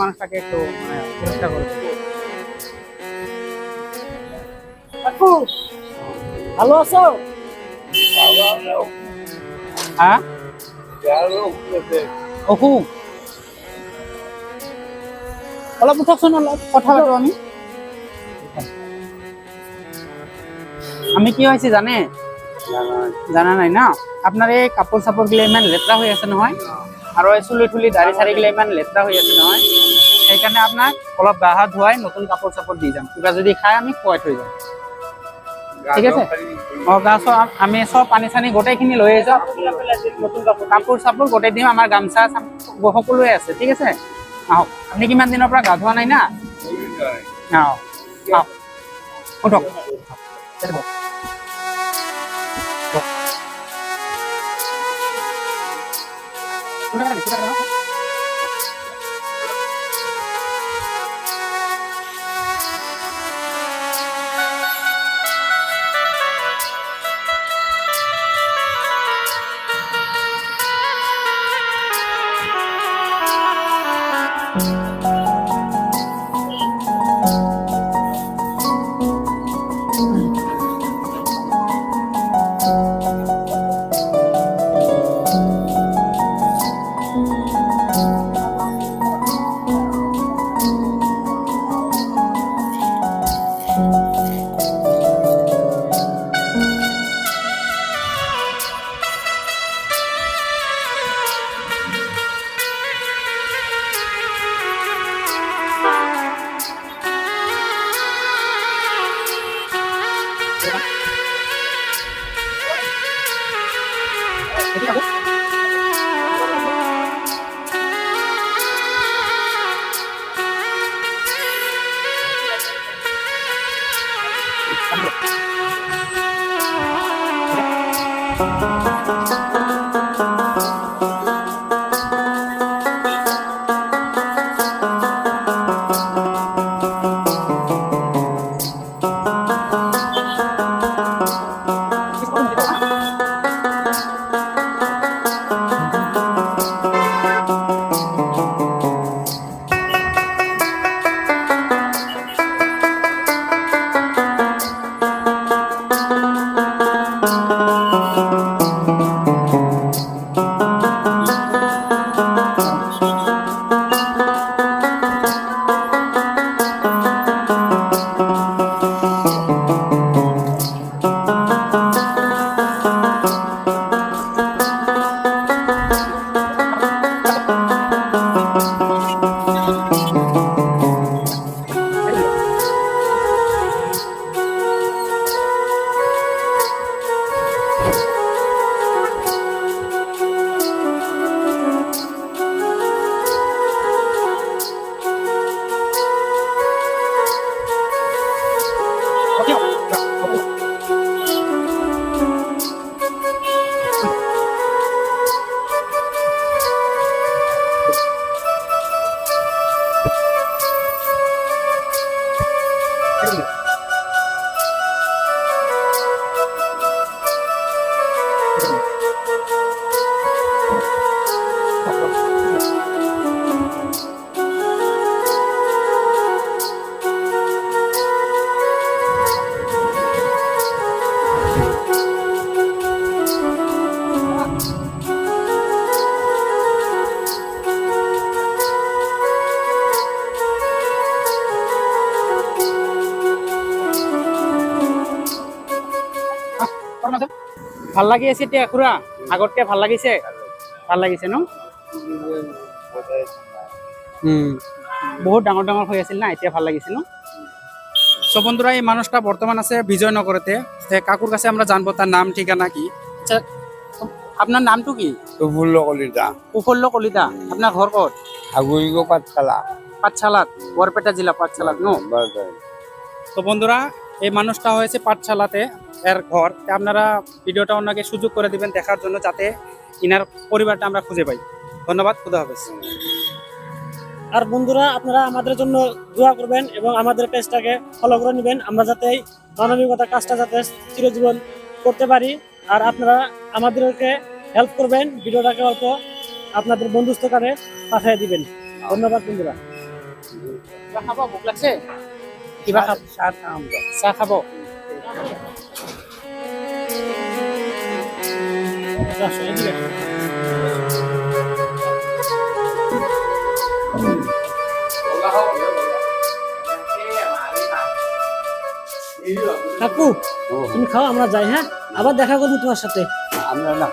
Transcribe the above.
মানুষটাকে একটু পুরস্কার কাকু ভালো আছো? হ্যাঁ? অলপ উঠকচোন অলপ কথা পাতো আমি। আমি কি হৈছে জানে? জানা নাই না? আপোনাৰ এই কাপোৰ চাপোৰ গিলা ইমান লেতেৰা হৈ আছে নহয়? আৰু এই চুলি তুলি দাড়ি চাড়ি গিলা ইমান লেতেৰা হৈ আছে নহয়? সেইকাৰণে আপোনাক অলপ গা হাত ধুৱাই নতুন কাপোৰ চাপোৰ দি যাম কিবা যদি খাই আমি খুৱাই থৈ যাম ঠিক আছে? অ গা আমি চব পানী চানী গোটেইখিনি লৈ যাওঁ নতুন কাপোৰ কাপোৰ চাপোৰ গোটেই দিম আমাৰ গামচা সকলোৱে আছে ঠিক আছে? আহক আপুনি কিমান দিনৰ পৰা গা ধোৱা নাই না? আহক আহক উঠক। out. রেডি কাগজ ভালো লাগি আছে এতিয়া খুৰা? আগতকে ভালো লাগিছে? ভালো লাগিছে ন? বহুত ডাঙৰ ডাঙৰ হৈ আছিল না এতিয়া ভালো লাগিছে ন? সো বন্ধুরা এই মানুষটা বর্তমান আছে বিজয়নগরতে কাকুর কাছে আমরা জানব তার নাম ঠিকানা কি। আপনার নামটো কি? প্রফুল্ল কলিতা উফল্য কলিতা আপনার ঘর কত পাঠশালা। পাঠশালাত বরপেটা জেলা পাঠশালাত ন? তো বন্ধুরা এই মানুষটা হয়েছে পাঠশালাতে এর ঘর। আপনারা ভিডিওটা ওনাকে সুযোগ করে দিবেন দেখার জন্য যাতে ইনার পরিবারটা আমরা খুঁজে পাই। ধন্যবাদ খুদা হাফেজ। আর বন্ধুরা আপনারা আমাদের জন্য দোয়া করবেন এবং আমাদের পেজটাকে ফলো করে নেবেন। আমরা যাতে মানবিকতার কাজটা যাতে চিরজীবন করতে পারি। আর আপনারা আমাদেরকে হেল্প করবেন ভিডিওটাকে অল্প আপনাদের বন্ধুস্থ কারে পাঠিয়ে দিবেন। ধন্যবাদ বন্ধুরা। খাব ভোক লাগছে? কিবা খাব। চাহ খাম চাহ খাব। কাকু তুমি খাও আমরা যাই হ্যাঁ? আবার দেখা করব তোমার সাথে। আমরা না